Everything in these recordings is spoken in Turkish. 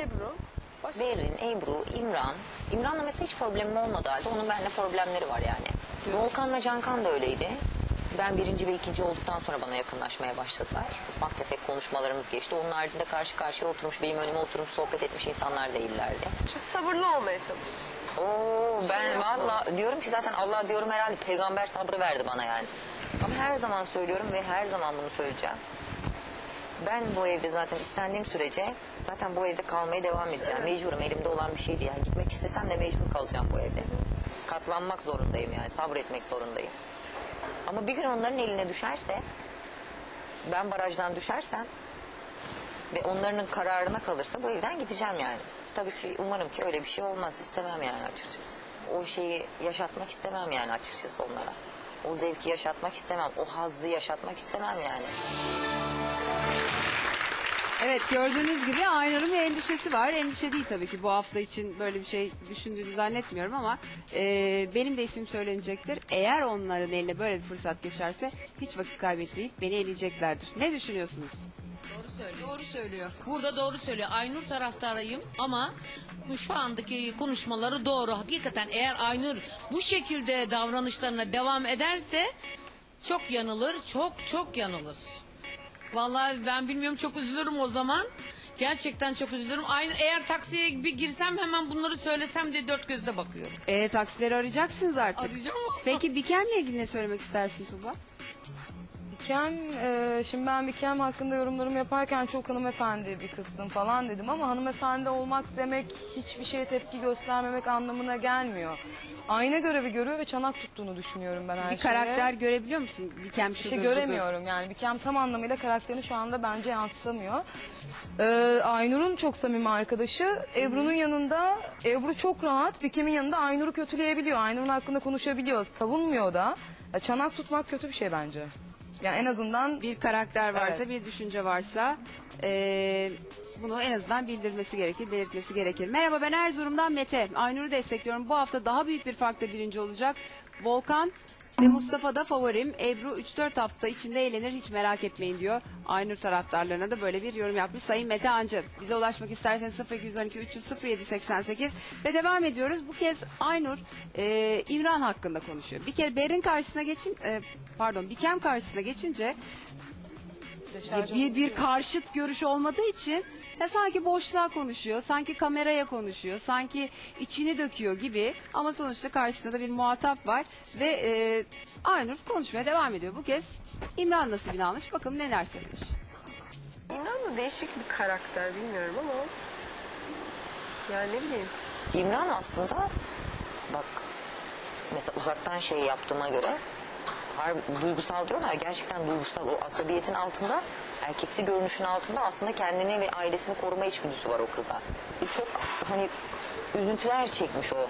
Ebru. Başka Berin, Ebru, İmran. İmran'la mesela hiç problemim olmadı halde onun benimle problemleri var yani. Volkan'la Cankan da öyleydi. Ben birinci ve ikinci olduktan sonra bana yakınlaşmaya başladılar. Ufak tefek konuşmalarımız geçti. Onun haricinde karşı karşıya oturmuş, benim önüme oturmuş sohbet etmiş insanlar değillerdi. işte sabırlı olmaya çalış. Oo ben valla diyorum ki zaten Allah diyorum herhalde peygamber sabrı verdi bana yani. Ama her zaman söylüyorum ve her zaman bunu söyleyeceğim. Ben bu evde zaten istendiğim sürece zaten bu evde kalmaya devam edeceğim. Mecburum elimde olan bir şeydi yani. Gitmek istesem de mecbur kalacağım bu evde. Katlanmak zorundayım yani sabretmek zorundayım. Ama bir gün onların eline düşerse ben barajdan düşersem ve onların kararına kalırsa bu evden gideceğim yani. Tabii ki umarım ki öyle bir şey olmaz. istemem yani açıkçası. O şeyi yaşatmak istemem yani açıkçası onlara. O zevki yaşatmak istemem. O hazzı yaşatmak istemem yani. Evet gördüğünüz gibi Aynur'un bir endişesi var. Endişe değil tabii ki bu hafta için böyle bir şey düşündüğünü zannetmiyorum ama e, benim de ismim söylenecektir. Eğer onların eline böyle bir fırsat geçerse hiç vakit kaybetmeyip beni eleyeceklerdir. Ne düşünüyorsunuz? Doğru söylüyor. Doğru söylüyor. Burada doğru söylüyor. Aynur taraftarıyım ama bu şu andaki konuşmaları doğru. Hakikaten eğer Aynur bu şekilde davranışlarına devam ederse çok yanılır, çok çok yanılır. Vallahi ben bilmiyorum çok üzülürüm o zaman. Gerçekten çok üzülürüm. Aynı eğer taksiye bir girsem hemen bunları söylesem diye dört gözle bakıyorum. E, taksileri arayacaksınız artık. Arayacağım. Peki Biken'le ilgili ne söylemek istersin Tuba? Bikem, e, şimdi ben Bikem hakkında yorumlarımı yaparken çok hanımefendi bir kızsın falan dedim ama hanımefendi olmak demek hiçbir şeye tepki göstermemek anlamına gelmiyor. Ayna görevi görüyor ve çanak tuttuğunu düşünüyorum ben her Bir şeye. karakter görebiliyor musun? Bir şudur şey budur. göremiyorum yani Bikem tam anlamıyla karakterini şu anda bence yansıtamıyor. Ee, Aynur'un çok samimi arkadaşı. Ebru'nun yanında Ebru çok rahat. Bikem'in yanında Aynur'u kötüleyebiliyor. Aynur'un hakkında konuşabiliyor. Savunmuyor da. Ya, çanak tutmak kötü bir şey bence. Yani en azından bir karakter varsa, Evet. bir düşünce varsa eee, bunu en azından bildirmesi gerekir, belirtmesi gerekir. Merhaba ben Erzurum'dan Mete. Aynur'u destekliyorum. Bu hafta daha büyük bir farkla birinci olacak. Volkan ve Mustafa da favorim. Ebru 3-4 hafta içinde eğlenir hiç merak etmeyin diyor. Aynur taraftarlarına da böyle bir yorum yapmış. Sayın Mete Ancı bize ulaşmak isterseniz 0212 300 0788 ve devam ediyoruz. Bu kez Aynur eee, İmran hakkında konuşuyor. Bir kere Berin karşısına geçin, eee, pardon Bikem karşısına geçince bir, bir karşıt görüş olmadığı için ya sanki boşluğa konuşuyor, sanki kameraya konuşuyor, sanki içini döküyor gibi ama sonuçta karşısında da bir muhatap var ve e, Aynur konuşmaya devam ediyor. Bu kez İmran nasibini almış. Bakalım neler söylemiş. İmran da değişik bir karakter bilmiyorum ama. Yani ne bileyim. İmran aslında bak mesela uzaktan şey yaptığıma göre har duygusal diyorlar gerçekten duygusal o asabiyetin altında erkeksi görünüşün altında aslında kendini ve ailesini koruma içgüdüsü var o kızda. E çok hani üzüntüler çekmiş o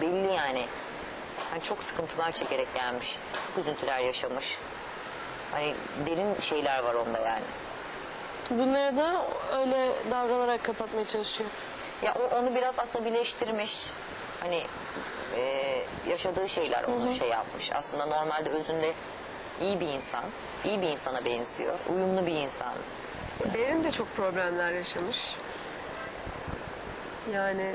belli yani. Hani çok sıkıntılar çekerek gelmiş. Çok üzüntüler yaşamış. Hani derin şeyler var onda yani. Bunları da öyle davranarak kapatmaya çalışıyor. Ya o onu biraz asabileştirmiş. Hani e, yaşadığı şeyler onu şey yapmış. Aslında normalde özünde iyi bir insan. iyi bir insana benziyor. Uyumlu bir insan. Berin de çok problemler yaşamış. Yani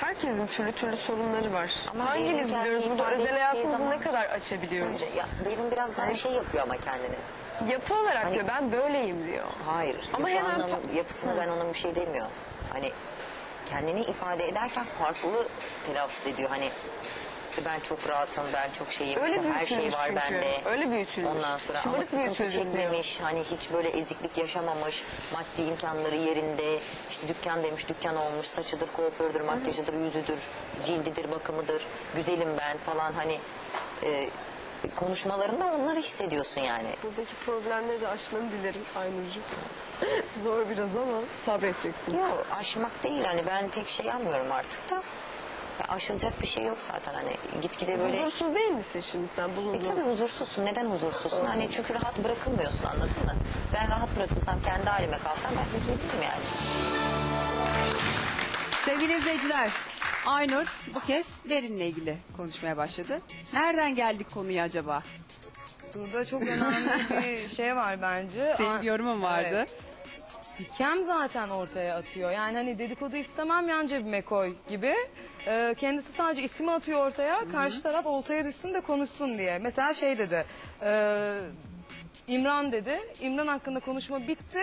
herkesin türlü türlü sorunları var. Ama kendini biliyoruz burada ifade özel ettiği hayatımızı zaman- ne kadar açabiliyoruz? Bence ya Berin biraz daha şey yapıyor ama kendini. Yapı olarak Hani- diyor ben böyleyim diyor. Hayır. Ama yapı hemen- anlamı- yapısını ben onun bir şey demiyorum. Hani kendini ifade ederken farklı telaffuz ediyor. Hani işte ben çok rahatım, ben çok şeyim, Öyle işte her şey büyütülmüş var çünkü. bende. Öyle büyütülmüş. Ondan sonra ama Şımarık sıkıntı büyütüldü çekmemiş, hani hiç böyle eziklik yaşamamış, maddi imkanları yerinde, işte dükkan demiş dükkan olmuş, saçıdır, kuafördür, makyajıdır, yüzüdür, cildidir, bakımıdır, güzelim ben falan hani e, konuşmalarında onları hissediyorsun yani. Buradaki problemleri de aşmanı dilerim Aynur'cum. Zor biraz ama sabredeceksin. Yok aşmak değil hani ben pek şey yapmıyorum artık da. Ya aşılacak bir şey yok zaten hani gitgide böyle... Huzursuz değil misin şimdi sen E bulunduğun? tabii huzursuzsun. Neden huzursuzsun? Hani çünkü rahat bırakılmıyorsun anladın mı? Ben rahat bırakılsam kendi halime kalsam ben huzurluyum yani. Sevgili izleyiciler, Aynur bu kez Berin'le ilgili konuşmaya başladı. Nereden geldik konuya acaba? burada çok önemli bir şey var bence. Senin yorumun vardı. Evet. Bikem zaten ortaya atıyor. Yani hani dedikodu istemem yan cebime koy gibi. Ee, kendisi sadece ismi atıyor ortaya. Karşı taraf oltaya düşsün de konuşsun diye. Mesela şey dedi. e, İmran dedi. İmran hakkında konuşma bitti.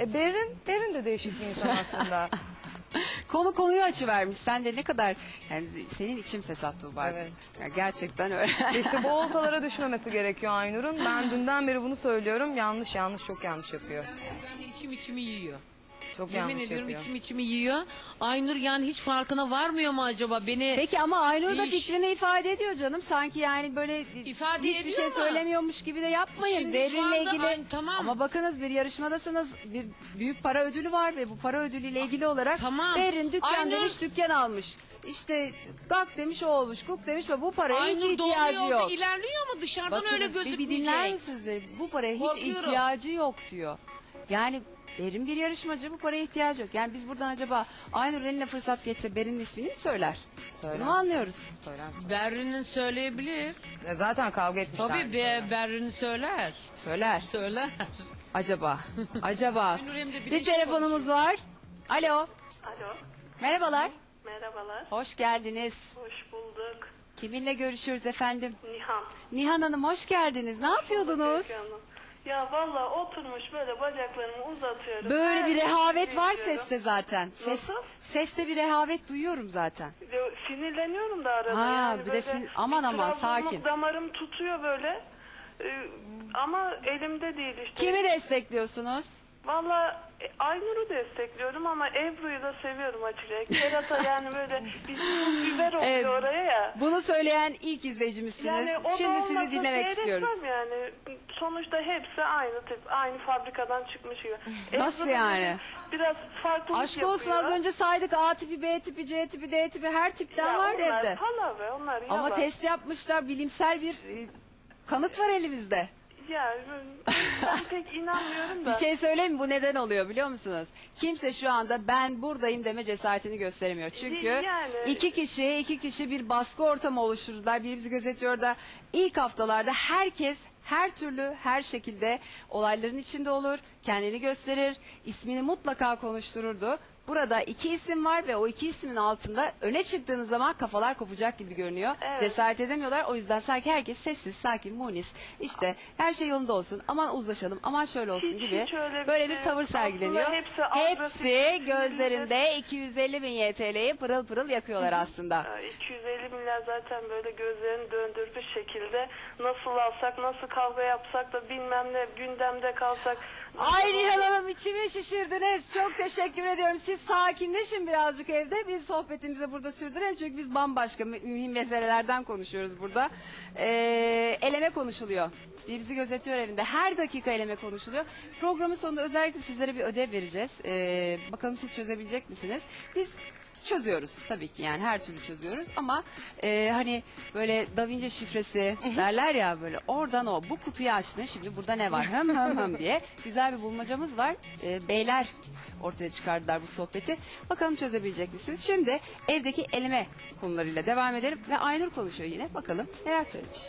E, Berin, Berin de değişik bir insan aslında. Konu konuyu açıvermiş. Sen de ne kadar yani senin için fesat Tuğba'cığım. Evet. Ya gerçekten öyle. işte bu oltalara düşmemesi gerekiyor Aynur'un. Ben dünden beri bunu söylüyorum. Yanlış yanlış çok yanlış yapıyor. Ben de içim içimi yiyor. Çok Yemin yanlış ediyorum yapıyor. içim içimi yiyor. Aynur yani hiç farkına varmıyor mu acaba beni? Peki ama Aynur da İş. fikrini ifade ediyor canım. Sanki yani böyle İfade hiçbir ediyor şey ama- söylemiyormuş gibi de yapmayın. Şimdi şu anda ilgili. Ay- tamam. Ama bakınız bir yarışmadasınız. Bir büyük para ödülü var ve bu para ödülüyle ilgili olarak Tamam. Berin dükkan Aynur- demiş dükkan almış. İşte gak demiş o olmuş kuk demiş ve bu paraya hiç Aynur doğru ihtiyacı yolda yok. ilerliyor mu? Dışarıdan Bakınız, öyle bir- Bir dinler gözükmeyecek. misiniz beni? Bu paraya hiç Korkuyorum. ihtiyacı yok diyor. Yani Berin bir yarışmacı bu paraya ihtiyacı yok. Yani biz buradan acaba Aynur'un eline fırsat geçse Berin'in ismini mi söyler? Söyler. Bunu anlıyoruz. Söyler. Berrin'in söyleyebilir. E, Zaten kavga etmişler. Tabii be, Berrin söyler. Söyler. Söyler. Acaba? Acaba? bir telefonumuz var. Alo. Alo, Merhabalar. merhabalar. Hoş geldiniz. Hoş bulduk. Kiminle görüşürüz efendim? Nihan. Nihan Hanım hoş geldiniz. Ne yapıyordunuz? Hanım. Ya valla oturmuş böyle bacaklarımı uzatıyorum. Böyle Her bir şeyi rehavet var seste zaten. Ses, Nasıl? seste bir rehavet duyuyorum zaten. Ya, Sinirleniyorum da arada. Ha, yani bir de böyle sin- aman bir aman, Trabzonluk sakin. Damarım tutuyor böyle. Ee, ama elimde değil işte. Kimi destekliyorsunuz? Valla Aynur'u destekliyorum ama Ebru'yu da seviyorum açıkçası. Kerata yani böyle bir biber oluyor Evet. oraya ya. Bunu söyleyen ilk izleyicimizsiniz. Yani o da Şimdi sizi olmasa dinlemek seyretmem istiyoruz. Yani sonuçta hepsi aynı tip, aynı fabrikadan çıkmış gibi. Nasıl Ebru da yani? Biraz farklılık Aşk olsun az önce saydık A tipi, B tipi, C tipi, D tipi her tipten var onlar evde. palavra, onlar yalan. Ama test yapmışlar bilimsel bir e, kanıt var elimizde. Ya ben pek inanmıyorum da. Bir şey söyleyeyim mi? Bu neden oluyor biliyor musunuz? Kimse şu anda ben buradayım deme cesaretini gösteremiyor. Çünkü Yani- iki kişi iki kişi bir baskı ortamı oluşturdular. Birimizi gözetiyor da ilk haftalarda herkes her türlü her şekilde olayların içinde olur. Kendini gösterir. ismini mutlaka konuştururdu. Burada iki isim var ve o iki ismin altında öne çıktığınız zaman kafalar kopacak gibi görünüyor. Evet. Cesaret edemiyorlar. O yüzden sanki herkes sessiz, sakin, munis. İşte her şey yolunda olsun. Aman uzlaşalım. Aman şöyle olsun Hiç- gibi. hiç öyle bir böyle şey bir tavır sergileniyor. Hepsi Hepsi gözlerinde 250 bin YTL'yi pırıl pırıl yakıyorlar aslında. Ya 250 milyar zaten böyle gözlerini döndürmüş şekilde nasıl alsak, nasıl kavga yapsak da bilmem ne gündemde kalsak. Ay Nihan Hanım içimi şişirdiniz. Çok teşekkür ediyorum. Siz sakinleşin birazcık evde. Biz sohbetimizi burada sürdürelim. Çünkü biz bambaşka mü- mühim meselelerden konuşuyoruz burada. Ee, eleme konuşuluyor. Bizi gözetiyor evinde. Her dakika eleme konuşuluyor. Programın sonunda özellikle sizlere bir ödev vereceğiz. Ee, bakalım siz çözebilecek misiniz? Biz çözüyoruz tabii ki yani her türlü çözüyoruz ama e, hani böyle Da Vinci şifresi derler ya böyle oradan o bu kutuyu açtın şimdi burada ne var hım hım hım diye güzel bir bulmacamız var E, beyler ortaya çıkardılar bu sohbeti bakalım çözebilecek misiniz şimdi evdeki eleme konularıyla devam edelim ve Aynur konuşuyor yine bakalım neler söylemiş.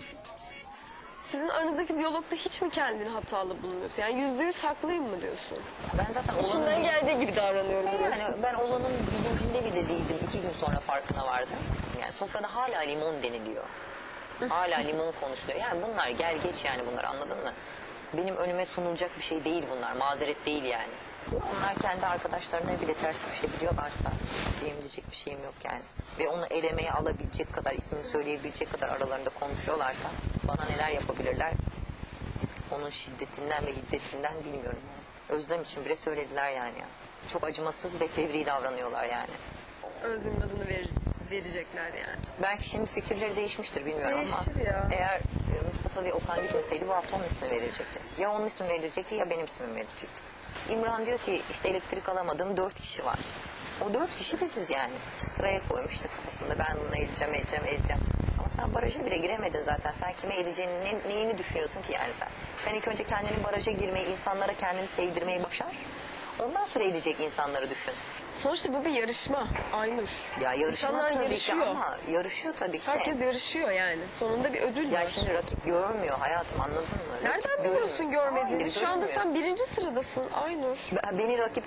Sizin aranızdaki diyalogda hiç mi kendini hatalı bulunuyorsun? Yani yüzde yüz haklıyım mı diyorsun? Ben zaten olanın İçinden geldiği gibi davranıyorum diyorsun. yani ben olanın bilincinde bile değildim. İki gün sonra farkına vardım. Yani sofrada hala limon deniliyor. Hala limon konuşuluyor. Yani bunlar gel geç yani bunlar anladın mı? Benim önüme sunulacak bir şey değil bunlar. Mazeret değil yani. Onlar kendi arkadaşlarına bile ters düşebiliyorlarsa benim diyecek bir şeyim yok yani. Ve onu elemeye alabilecek kadar, ismini söyleyebilecek kadar aralarında konuşuyorlarsa bana neler yapabilirler onun şiddetinden ve hiddetinden bilmiyorum yani. Özlem için bile söylediler yani. ya. Çok acımasız ve fevri davranıyorlar yani. Özlem'in adını ver- verecekler yani. Belki şimdi fikirleri değişmiştir bilmiyorum Değişir ama ya. eğer Mustafa ve Okan gitmeseydi bu hafta onun ismi verilecekti. Ya onun ismi verilecekti ya benim ismim verilecekti. İmran diyor ki işte elektrik alamadığım dört kişi var. O dört kişi biziz yani. Sıraya koymuştu kafasında ben bunu edeceğim, edeceğim, edeceğim. Ama sen baraja bile giremedin zaten. Sen kime edeceğini, ne- neyini düşünüyorsun ki yani sen? Sen ilk önce kendini baraja girmeyi, insanlara kendini sevdirmeyi başar. Ondan sonra eğilecek insanları düşün. Sonuçta bu bir yarışma Aynur. Ya yarışma İnsanlar tabii yarışıyor. ki ama yarışıyor tabii ki de. Herkes yarışıyor yani. Sonunda bir ödül Ya var. şimdi rakip görmüyor hayatım anladın mı? Rakip Nereden görmüyor. biliyorsun görmediğini? Hayır, Şu anda görmüyor. sen birinci sıradasın Aynur. Beni rakip